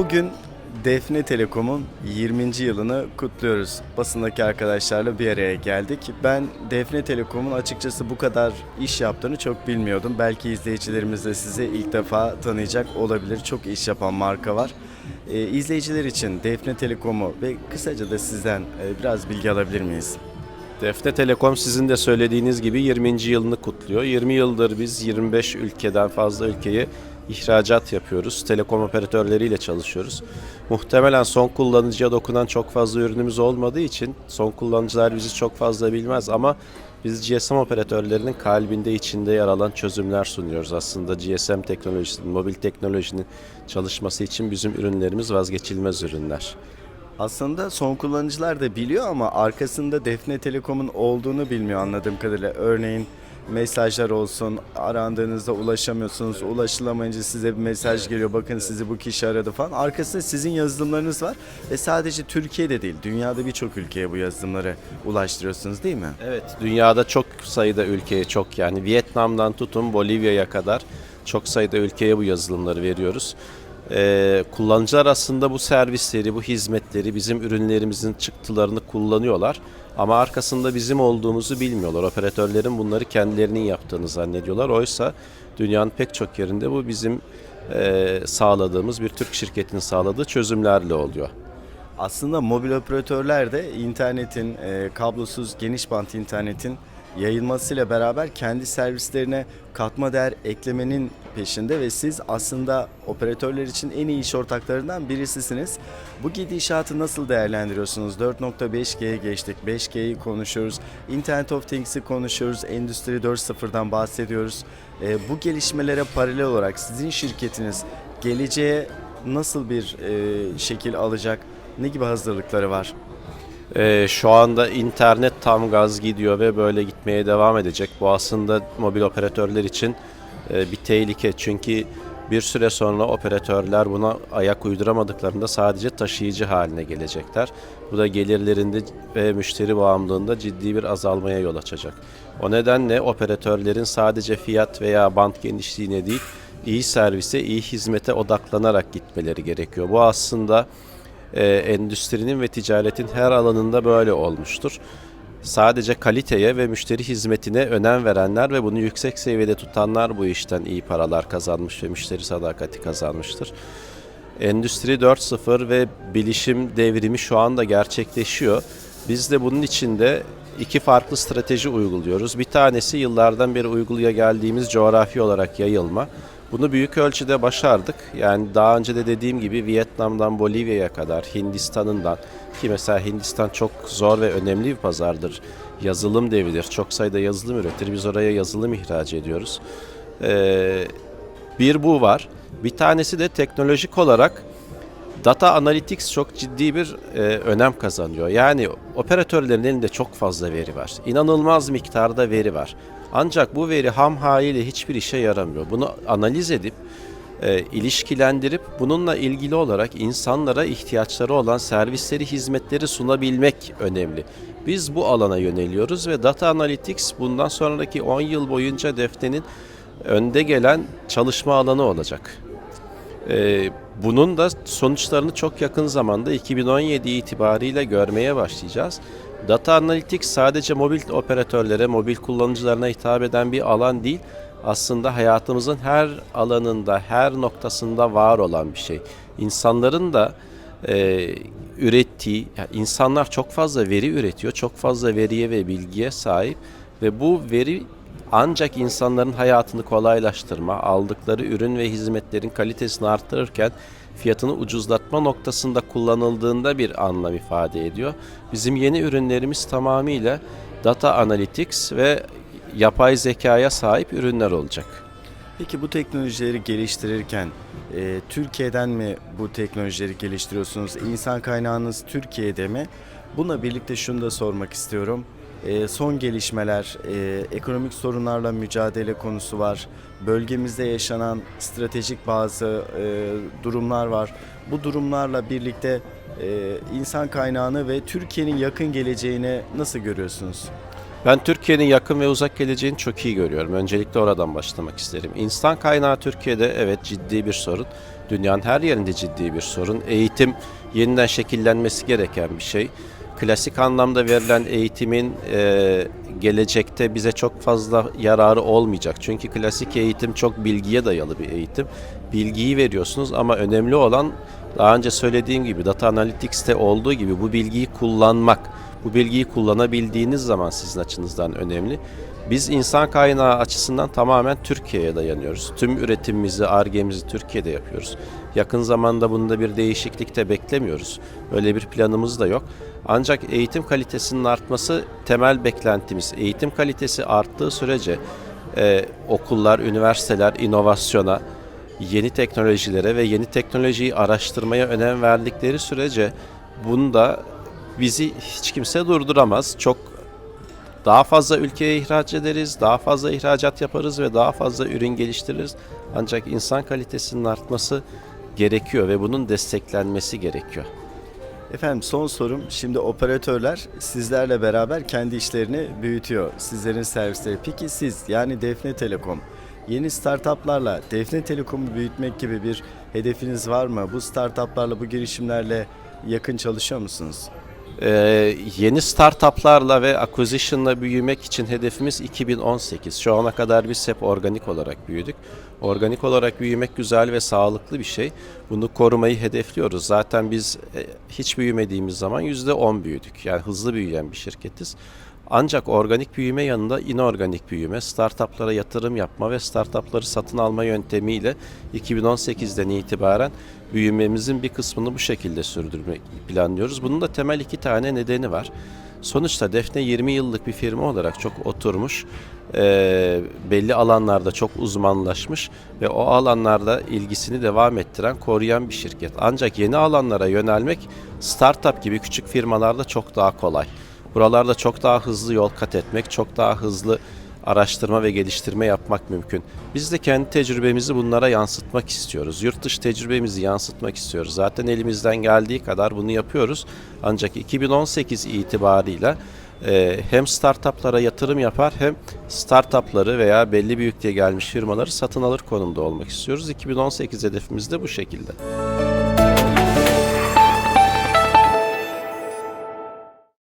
Bugün Defne Telekom'un 20. yılını kutluyoruz. Basındaki arkadaşlarla bir araya geldik. Ben Defne Telekom'un açıkçası bu kadar iş yaptığını çok bilmiyordum. Belki izleyicilerimiz de sizi ilk defa tanıyacak olabilir. Çok iş yapan marka var. Ee, izleyiciler için Defne Telekom'u ve kısaca da sizden e, biraz bilgi alabilir miyiz? Defne Telekom sizin de söylediğiniz gibi 20. yılını kutluyor. 20 yıldır biz 25 ülkeden fazla ülkeye ihracat yapıyoruz. Telekom operatörleriyle çalışıyoruz. Muhtemelen son kullanıcıya dokunan çok fazla ürünümüz olmadığı için son kullanıcılar bizi çok fazla bilmez ama biz GSM operatörlerinin kalbinde içinde yer alan çözümler sunuyoruz. Aslında GSM teknolojisinin, mobil teknolojinin çalışması için bizim ürünlerimiz vazgeçilmez ürünler. Aslında son kullanıcılar da biliyor ama arkasında Defne Telekom'un olduğunu bilmiyor anladığım kadarıyla. Örneğin mesajlar olsun, arandığınızda ulaşamıyorsunuz, ulaşılamayınca size bir mesaj geliyor, bakın sizi bu kişi aradı falan. Arkasında sizin yazılımlarınız var ve sadece Türkiye'de değil, dünyada birçok ülkeye bu yazılımları ulaştırıyorsunuz değil mi? Evet, dünyada çok sayıda ülkeye çok yani Vietnam'dan tutun Bolivya'ya kadar çok sayıda ülkeye bu yazılımları veriyoruz. Ee, kullanıcılar aslında bu servisleri, bu hizmetleri, bizim ürünlerimizin çıktılarını kullanıyorlar. Ama arkasında bizim olduğumuzu bilmiyorlar. Operatörlerin bunları kendilerinin yaptığını zannediyorlar. Oysa dünyanın pek çok yerinde bu bizim e, sağladığımız bir Türk şirketinin sağladığı çözümlerle oluyor. Aslında mobil operatörler de internetin, e, kablosuz geniş bant internetin yayılmasıyla beraber kendi servislerine katma değer eklemenin peşinde ve siz aslında operatörler için en iyi iş ortaklarından birisisiniz. Bu gidişatı nasıl değerlendiriyorsunuz? 4.5G'ye geçtik, 5G'yi konuşuyoruz, Internet of Things'i konuşuyoruz, Endüstri 4.0'dan bahsediyoruz. E, bu gelişmelere paralel olarak sizin şirketiniz geleceğe nasıl bir e, şekil alacak? Ne gibi hazırlıkları var? Ee, şu anda internet tam gaz gidiyor ve böyle gitmeye devam edecek. Bu aslında mobil operatörler için e, bir tehlike. Çünkü bir süre sonra operatörler buna ayak uyduramadıklarında sadece taşıyıcı haline gelecekler. Bu da gelirlerinde ve müşteri bağımlılığında ciddi bir azalmaya yol açacak. O nedenle operatörlerin sadece fiyat veya bant genişliğine değil, iyi servise, iyi hizmete odaklanarak gitmeleri gerekiyor. Bu aslında e, endüstrinin ve ticaretin her alanında böyle olmuştur. Sadece kaliteye ve müşteri hizmetine önem verenler ve bunu yüksek seviyede tutanlar bu işten iyi paralar kazanmış ve müşteri sadakati kazanmıştır. Endüstri 4.0 ve bilişim devrimi şu anda gerçekleşiyor. Biz de bunun içinde iki farklı strateji uyguluyoruz. Bir tanesi yıllardan beri uygulaya geldiğimiz coğrafi olarak yayılma. Bunu büyük ölçüde başardık. Yani daha önce de dediğim gibi Vietnam'dan Bolivya'ya kadar, Hindistan'ından ki mesela Hindistan çok zor ve önemli bir pazardır. Yazılım devidir. Çok sayıda yazılım üretir. Biz oraya yazılım ihraç ediyoruz. Ee, bir bu var. Bir tanesi de teknolojik olarak Data Analytics çok ciddi bir e, önem kazanıyor. Yani operatörlerin elinde çok fazla veri var. İnanılmaz miktarda veri var. Ancak bu veri ham haliyle hiçbir işe yaramıyor. Bunu analiz edip e, ilişkilendirip bununla ilgili olarak insanlara ihtiyaçları olan servisleri, hizmetleri sunabilmek önemli. Biz bu alana yöneliyoruz ve Data Analytics bundan sonraki 10 yıl boyunca Defne'nin önde gelen çalışma alanı olacak. Ee, bunun da sonuçlarını çok yakın zamanda 2017 itibariyle görmeye başlayacağız. Data Analytics sadece mobil operatörlere, mobil kullanıcılarına hitap eden bir alan değil. Aslında hayatımızın her alanında, her noktasında var olan bir şey. İnsanların da e, ürettiği, yani insanlar çok fazla veri üretiyor, çok fazla veriye ve bilgiye sahip ve bu veri ancak insanların hayatını kolaylaştırma, aldıkları ürün ve hizmetlerin kalitesini arttırırken fiyatını ucuzlatma noktasında kullanıldığında bir anlam ifade ediyor. Bizim yeni ürünlerimiz tamamıyla data analytics ve yapay zekaya sahip ürünler olacak. Peki bu teknolojileri geliştirirken e, Türkiye'den mi bu teknolojileri geliştiriyorsunuz? İnsan kaynağınız Türkiye'de mi? Bununla birlikte şunu da sormak istiyorum. E, son gelişmeler, e, ekonomik sorunlarla mücadele konusu var. Bölgemizde yaşanan stratejik bazı e, durumlar var. Bu durumlarla birlikte e, insan kaynağını ve Türkiye'nin yakın geleceğini nasıl görüyorsunuz? Ben Türkiye'nin yakın ve uzak geleceğini çok iyi görüyorum. Öncelikle oradan başlamak isterim. İnsan kaynağı Türkiye'de evet ciddi bir sorun. Dünyanın her yerinde ciddi bir sorun. Eğitim yeniden şekillenmesi gereken bir şey. Klasik anlamda verilen eğitimin e, gelecekte bize çok fazla yararı olmayacak. Çünkü klasik eğitim çok bilgiye dayalı bir eğitim. Bilgiyi veriyorsunuz ama önemli olan daha önce söylediğim gibi data analytics'te olduğu gibi bu bilgiyi kullanmak. Bu bilgiyi kullanabildiğiniz zaman sizin açınızdan önemli. Biz insan kaynağı açısından tamamen Türkiye'ye dayanıyoruz. Tüm üretimimizi, argemizi Türkiye'de yapıyoruz. Yakın zamanda bunda bir değişiklik de beklemiyoruz. Öyle bir planımız da yok. Ancak eğitim kalitesinin artması temel beklentimiz. Eğitim kalitesi arttığı sürece e, okullar, üniversiteler inovasyona, yeni teknolojilere ve yeni teknolojiyi araştırmaya önem verdikleri sürece bunda bizi hiç kimse durduramaz. Çok daha fazla ülkeye ihraç ederiz, daha fazla ihracat yaparız ve daha fazla ürün geliştiririz. Ancak insan kalitesinin artması gerekiyor ve bunun desteklenmesi gerekiyor. Efendim son sorum. Şimdi operatörler sizlerle beraber kendi işlerini büyütüyor. Sizlerin servisleri. Peki siz yani Defne Telekom yeni startuplarla Defne Telekom'u büyütmek gibi bir hedefiniz var mı? Bu startuplarla bu girişimlerle yakın çalışıyor musunuz? Ee, yeni startuplarla ve acquisition'la büyümek için hedefimiz 2018. Şu ana kadar biz hep organik olarak büyüdük. Organik olarak büyümek güzel ve sağlıklı bir şey. Bunu korumayı hedefliyoruz. Zaten biz e, hiç büyümediğimiz zaman %10 büyüdük. Yani hızlı büyüyen bir şirketiz. Ancak organik büyüme yanında inorganik büyüme, startuplara yatırım yapma ve startupları satın alma yöntemiyle 2018'den itibaren büyümemizin bir kısmını bu şekilde sürdürmek planlıyoruz. Bunun da temel iki tane nedeni var. Sonuçta Defne 20 yıllık bir firma olarak çok oturmuş, eee, belli alanlarda çok uzmanlaşmış ve o alanlarda ilgisini devam ettiren, koruyan bir şirket. Ancak yeni alanlara yönelmek startup gibi küçük firmalarda çok daha kolay. Buralarda çok daha hızlı yol kat etmek, çok daha hızlı araştırma ve geliştirme yapmak mümkün. Biz de kendi tecrübemizi bunlara yansıtmak istiyoruz. Yurt dışı tecrübemizi yansıtmak istiyoruz. Zaten elimizden geldiği kadar bunu yapıyoruz. Ancak 2018 itibarıyla e, hem startuplara yatırım yapar hem startupları veya belli büyüklüğe gelmiş firmaları satın alır konumda olmak istiyoruz. 2018 hedefimiz de bu şekilde.